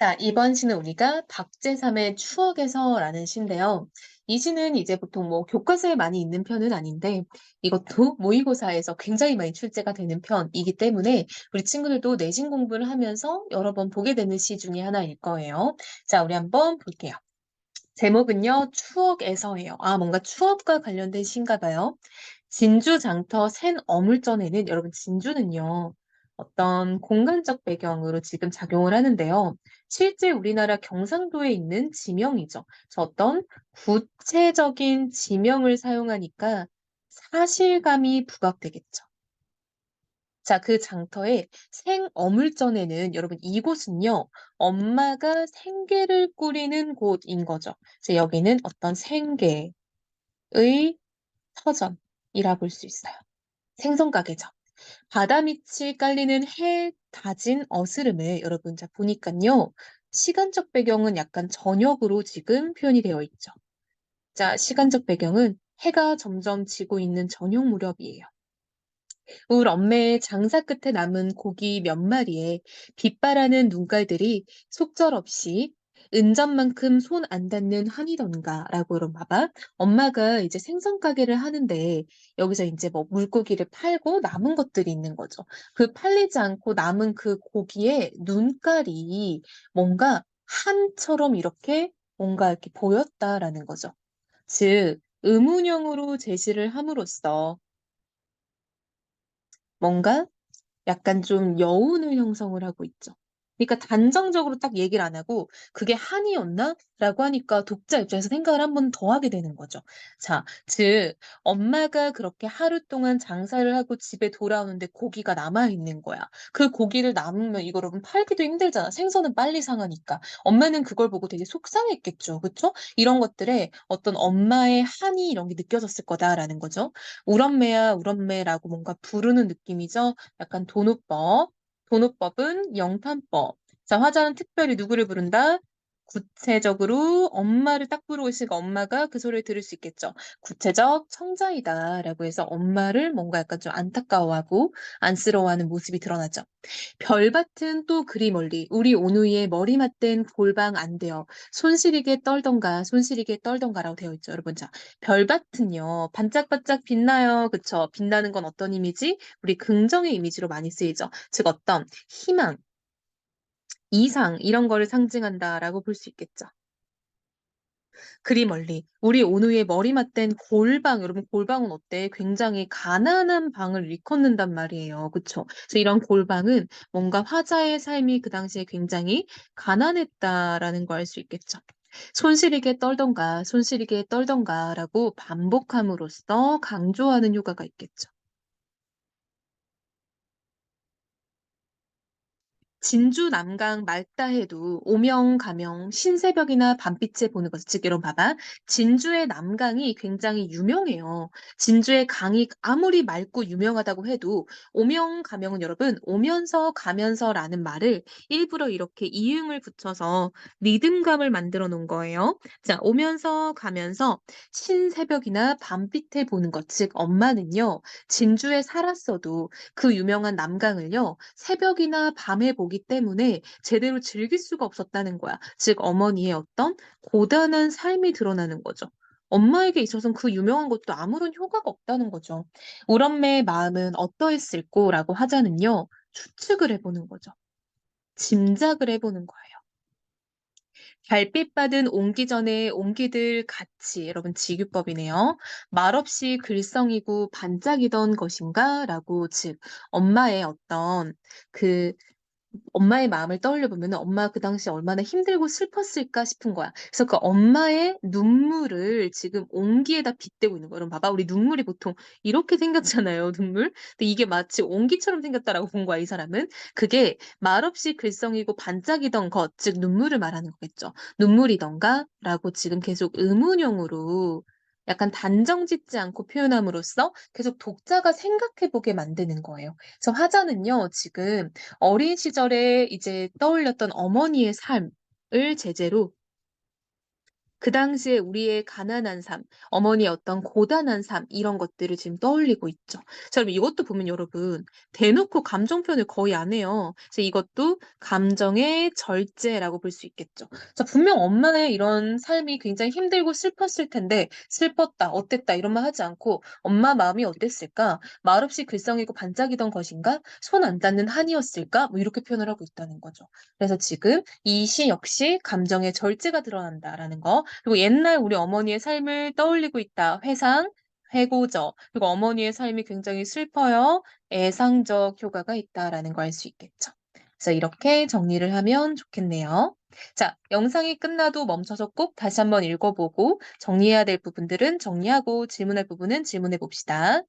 자, 이번 시는 우리가 박제삼의 추억에서라는 시인데요. 이 시는 이제 보통 뭐 교과서에 많이 있는 편은 아닌데 이것도 모의고사에서 굉장히 많이 출제가 되는 편이기 때문에 우리 친구들도 내신 공부를 하면서 여러 번 보게 되는 시 중에 하나일 거예요. 자, 우리 한번 볼게요. 제목은요, 추억에서예요. 아, 뭔가 추억과 관련된 시인가 봐요. 진주 장터 샌 어물전에는 여러분 진주는요. 어떤 공간적 배경으로 지금 작용을 하는데요. 실제 우리나라 경상도에 있는 지명이죠. 저 어떤 구체적인 지명을 사용하니까 사실감이 부각되겠죠. 자, 그 장터의 생어물전에는 여러분 이곳은요. 엄마가 생계를 꾸리는 곳인 거죠. 그래서 여기는 어떤 생계의 터전이라 볼 수 있어요. 생선 가게죠. 바다 밑이 깔리는 해 다진 어스름을 여러분 자 보니까요. 시간적 배경은 약간 저녁으로 지금 표현이 되어 있죠. 자, 시간적 배경은 해가 점점 지고 있는 저녁 무렵이에요. 울 엄매의 장사 끝에 남은 고기 몇 마리에 빛바라는 눈깔들이 속절없이 은전만큼 손 안 닿는 한이던가 라고 그럼 봐봐. 엄마가 이제 생선 가게를 하는데 여기서 이제 뭐 물고기를 팔고 남은 것들이 있는 거죠. 그 팔리지 않고 남은 그 고기에 눈깔이 뭔가 한처럼 이렇게 뭔가 이렇게 보였다라는 거죠. 즉, 의문형으로 제시를 함으로써 뭔가 약간 좀 여운을 형성을 하고 있죠. 그러니까 단정적으로 딱 얘기를 안 하고 그게 한이었나? 라고 하니까 독자 입장에서 생각을 한 번 더 하게 되는 거죠. 자, 즉 엄마가 그렇게 하루 동안 장사를 하고 집에 돌아오는데 고기가 남아 있는 거야. 그 고기를 남으면 이거 여러분 팔기도 힘들잖아. 생선은 빨리 상하니까. 엄마는 그걸 보고 되게 속상했겠죠. 그쵸? 이런 것들에 어떤 엄마의 한이 이런 게 느껴졌을 거다라는 거죠. 울엄매야 울엄매라고 뭔가 부르는 느낌이죠. 약간 도노법. 도노법은 영탄법. 자, 화자는 특별히 누구를 부른다? 구체적으로 엄마를 딱 부르고 있으니까 엄마가 그 소리를 들을 수 있겠죠. 구체적 청자이다라고 해서 엄마를 뭔가 약간 좀 안타까워하고 안쓰러워하는 모습이 드러나죠. 별밭은 또 그리 멀리 우리 오누이의 머리 맞댄 골방 안 돼요. 손시리게 떨던가 손시리게 떨던가라고 되어 있죠. 여러분 자 별밭은요 반짝반짝 빛나요. 그쵸? 빛나는 건 어떤 이미지? 우리 긍정의 이미지로 많이 쓰이죠. 즉 어떤 희망, 이상 이런 거를 상징한다라고 볼 수 있겠죠. 그리 멀리 우리 온우의 머리 맞댄 골방 여러분 골방은 어때? 굉장히 가난한 방을 일컫는단 말이에요. 그쵸? 그래서 이런 골방은 뭔가 화자의 삶이 그 당시에 굉장히 가난했다라는 걸 알 수 있겠죠. 손시리게 떨던가 손시리게 떨던가라고 반복함으로써 강조하는 효과가 있겠죠. 진주 남강 맑다 해도 오명 가명 신새벽이나 밤빛에 보는 것. 즉 여러분 봐봐. 진주의 남강이 굉장히 유명해요. 진주의 강이 아무리 맑고 유명하다고 해도 오명 가명은 여러분 오면서 가면서라는 말을 일부러 이렇게 이응을 붙여서 리듬감을 만들어 놓은 거예요. 자, 오면서 가면서 신새벽이나 밤빛에 보는 것. 즉 엄마는요. 진주에 살았어도 그 유명한 남강을요. 새벽이나 밤에 보기 때문에 제대로 즐길 수가 없었다는 거야. 즉 어머니의 어떤 고단한 삶이 드러나는 거죠. 엄마에게 있어서는 그 유명한 것도 아무런 효과가 없다는 거죠. 울엄매의 마음은 어떠했을꼬라고 하자는요. 추측을 해보는 거죠. 짐작을 해보는 거예요. 달빛 받은 옹기 전에 옹기들 같이 여러분 직유법이네요. 말없이 글썽이고 반짝이던 것인가? 라고 즉 엄마의 어떤 그 엄마의 마음을 떠올려 보면은 엄마가 그 당시에 얼마나 힘들고 슬펐을까 싶은 거야. 그래서 그 엄마의 눈물을 지금 옹기에다 빗대고 있는 거야. 여러분 봐봐. 우리 눈물이 보통 이렇게 생겼잖아요, 눈물. 근데 이게 마치 옹기처럼 생겼다라고 본 거야, 이 사람은. 그게 말없이 글썽이고 반짝이던 것, 즉 눈물을 말하는 거겠죠. 눈물이던가? 라고 지금 계속 의문형으로 약간 단정 짓지 않고 표현함으로써 계속 독자가 생각해 보게 만드는 거예요. 그래서 화자는요, 지금 어린 시절에 이제 떠올렸던 어머니의 삶을 제재로 그 당시에 우리의 가난한 삶, 어머니의 어떤 고단한 삶 이런 것들을 지금 떠올리고 있죠. 자 그럼 이것도 보면 여러분 대놓고 감정 표현을 거의 안 해요. 그래서 이것도 감정의 절제라고 볼 수 있겠죠. 자 분명 엄마의 이런 삶이 굉장히 힘들고 슬펐을 텐데 "슬펐다. 어땠다." 이런 말 하지 않고 "엄마 마음이 어땠을까? 말없이 글썽이고 반짝이던 것인가? 손 안 닿는 한이었을까?" 뭐 이렇게 표현을 하고 있다는 거죠. 그래서 지금 이 시 역시 감정의 절제가 드러난다라는 거. 그리고 옛날 우리 어머니의 삶을 떠올리고 있다. 회상, 회고적. 그리고 어머니의 삶이 굉장히 슬퍼요. 애상적 효과가 있다라는 걸 알 수 있겠죠. 그래서 이렇게 정리를 하면 좋겠네요. 자 영상이 끝나도 멈춰서 꼭 다시 한번 읽어보고 정리해야 될 부분들은 정리하고 질문할 부분은 질문해 봅시다.